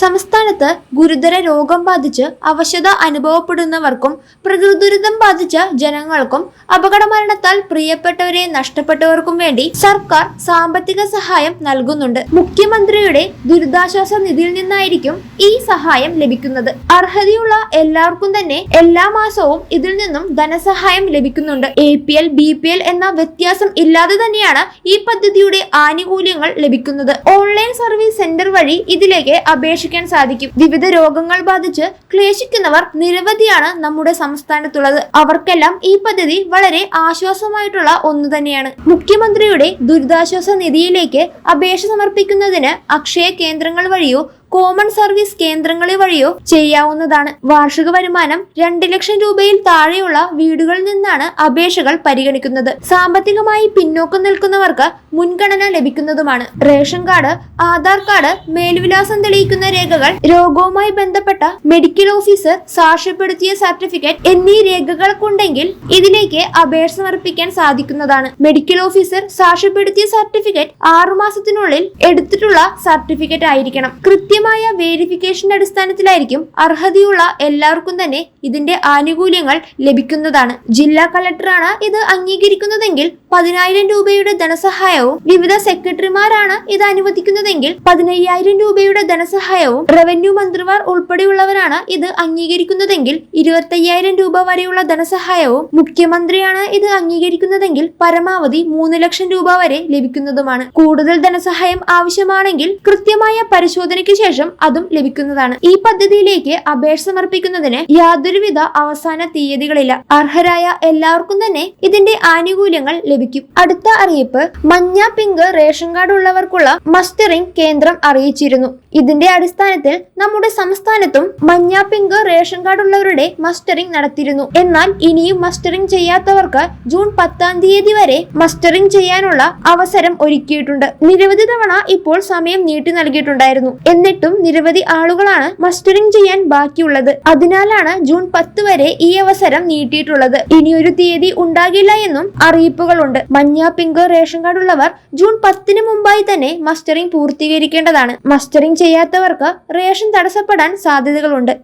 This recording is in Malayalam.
സംസ്ഥാനത്ത് ഗുരുതര രോഗം ബാധിച്ച് അവശത അനുഭവപ്പെടുന്നവർക്കും പ്രകൃതിദുരിതം ബാധിച്ച ജനങ്ങൾക്കും അപകടമരണത്താൽ പ്രിയപ്പെട്ടവരെ നഷ്ടപ്പെട്ടവർക്കും വേണ്ടി സർക്കാർ സാമ്പത്തിക സഹായം നൽകുന്നുണ്ട്. മുഖ്യമന്ത്രിയുടെ ദുരിതാശ്വാസ നിധിയിൽ നിന്നായിരിക്കും ഈ സഹായം ലഭിക്കുന്നത്. അർഹതയുള്ള എല്ലാവർക്കും തന്നെ എല്ലാ മാസവും ഇതിൽ നിന്നും ധനസഹായം ലഭിക്കുന്നുണ്ട്. A P L B P L എന്ന വ്യത്യാസം ഇല്ലാതെ തന്നെയാണ് ഈ പദ്ധതിയുടെ ആനുകൂല്യങ്ങൾ ലഭിക്കുന്നത്. ഓൺലൈൻ സർവീസ് സെന്റർ വഴി ഇതിലേക്ക് അപേക്ഷിക്കാൻ സാധിക്കും. വിവിധ രോഗങ്ങൾ ബാധിച്ച് ക്ലേശിക്കുന്നവർ നിരവധിയാണ് നമ്മുടെ സംസ്ഥാനത്തുള്ളത്. അവർക്കെല്ലാം ഈ പദ്ധതി വളരെ ആശ്വാസമായിട്ടുള്ള ഒന്ന് തന്നെയാണ്. മുഖ്യമന്ത്രിയുടെ ദുരിതാശ്വാസ നിധിയിലേക്ക് അപേക്ഷ സമർപ്പിക്കുന്നതിന് അക്ഷയ കേന്ദ്രങ്ങൾ വഴിയോ കോമൺ സർവീസ് കേന്ദ്രങ്ങളെ വഴിയോ ചെയ്യാവുന്നതാണ്. വാർഷിക വരുമാനം രണ്ട് ലക്ഷം രൂപയിൽ താഴെയുള്ള വീടുകളിൽ നിന്നാണ് അപേക്ഷകൾ പരിഗണിക്കുന്നത്. സാമ്പത്തികമായി പിന്നോക്കം നിൽക്കുന്നവർക്ക് മുൻഗണന ലഭിക്കുന്നതുമാണ്. റേഷൻ കാർഡ് ആധാർ കാർഡ് മേൽവിലാസം തെളിയിക്കുന്ന രേഖകൾ രോഗവുമായി ബന്ധപ്പെട്ട മെഡിക്കൽ ഓഫീസർ സാക്ഷ്യപ്പെടുത്തിയ സർട്ടിഫിക്കറ്റ് എന്നീ രേഖകൾക്കുണ്ടെങ്കിൽ ഇതിലേക്ക് അപേക്ഷ സമർപ്പിക്കാൻ സാധിക്കുന്നതാണ്. മെഡിക്കൽ ഓഫീസർ സാക്ഷ്യപ്പെടുത്തിയ സർട്ടിഫിക്കറ്റ് ആറുമാസത്തിനുള്ളിൽ എടുത്തിട്ടുള്ള സർട്ടിഫിക്കറ്റ് ആയിരിക്കണം. കൃത്യമായ വേരിഫിക്കേഷന്റെ അടിസ്ഥാനത്തിലായിരിക്കും അർഹതയുള്ള എല്ലാവർക്കും തന്നെ ഇതിന്റെ ആനുകൂല്യങ്ങൾ ലഭിക്കുന്നതാണ്. ജില്ലാ കളക്ടറാണ് ഇത് അംഗീകരിക്കുന്നതെങ്കിൽ പതിനായിരം രൂപയുടെ ധനസഹായവും വിവിധ സെക്രട്ടറിമാരാണ് ഇത് അനുവദിക്കുന്നതെങ്കിൽ പതിനയ്യായിരം രൂപയുടെ ധനസഹായവും റവന്യൂ മന്ത്രിമാർ ഉൾപ്പെടെയുള്ളവരാണ് ഇത് അംഗീകരിക്കുന്നതെങ്കിൽ ഇരുപത്തയ്യായിരം രൂപ വരെയുള്ള ധനസഹായവും മുഖ്യമന്ത്രിയാണ് ഇത് അംഗീകരിക്കുന്നതെങ്കിൽ പരമാവധി മൂന്ന് ലക്ഷം രൂപ വരെ ലഭിക്കുന്നതുമാണ്. കൂടുതൽ ധനസഹായം ആവശ്യമാണെങ്കിൽ കൃത്യമായ പരിശോധനയ്ക്ക് ശേഷം അതും ലഭിക്കുന്നതാണ്. ഈ പദ്ധതിയിലേക്ക് അപേക്ഷ സമർപ്പിക്കുന്നതിന് യാതൊരുവിധ അവസാന തീയതികളില്ല. അർഹരായ എല്ലാവർക്കും തന്നെ ഇതിന്റെ ആനുകൂല്യങ്ങൾ ലഭിക്കും. അടുത്ത അറിയിപ്പ് മഞ്ഞ പിങ്ക് റേഷൻ കാർഡ് ഉള്ളവർക്കുള്ള മസ്റ്ററിംഗ് കേന്ദ്രം അറിയിച്ചിരുന്നു. ഇതിന്റെ അടിസ്ഥാനത്തിൽ നമ്മുടെ സംസ്ഥാനത്തും മഞ്ഞ പിങ്ക് റേഷൻ കാർഡ് ഉള്ളവരുടെ മസ്റ്ററിംഗ് നടത്തിയിരുന്നു. എന്നാൽ ഇനിയും മസ്റ്ററിംഗ് ചെയ്യാത്തവർക്ക് ജൂൺ പത്താം തീയതി വരെ മസ്റ്ററിംഗ് ചെയ്യാനുള്ള അവസരം ഒരുക്കിയിട്ടുണ്ട്. നിരവധി തവണ ഇപ്പോൾ സമയം നീട്ടി നൽകിയിട്ടുണ്ടായിരുന്നു. എന്നിട്ടും നിരവധി ആളുകളാണ് മസ്റ്ററിംഗ് ചെയ്യാൻ ബാക്കിയുള്ളത്. അതിനാലാണ് ജൂൺ പത്ത് വരെ ഈ അവസരം നീട്ടിയിട്ടുള്ളത്. ഇനിയൊരു തീയതി ഉണ്ടാകില്ല എന്നും അറിയിപ്പുകളുണ്ട്. മഞ്ഞ പിങ്ക് റേഷൻ കാർഡ് ഉള്ളവർ ജൂൺ പത്തിന് മുമ്പായി തന്നെ മസ്റ്ററിംഗ് പൂർത്തീകരിക്കേണ്ടതാണ്. മസ്റ്ററിംഗ് ചെയ്യാത്തവർക്ക് റേഷൻ തടസ്സപ്പെടാൻ സാധ്യതകളുണ്ട്.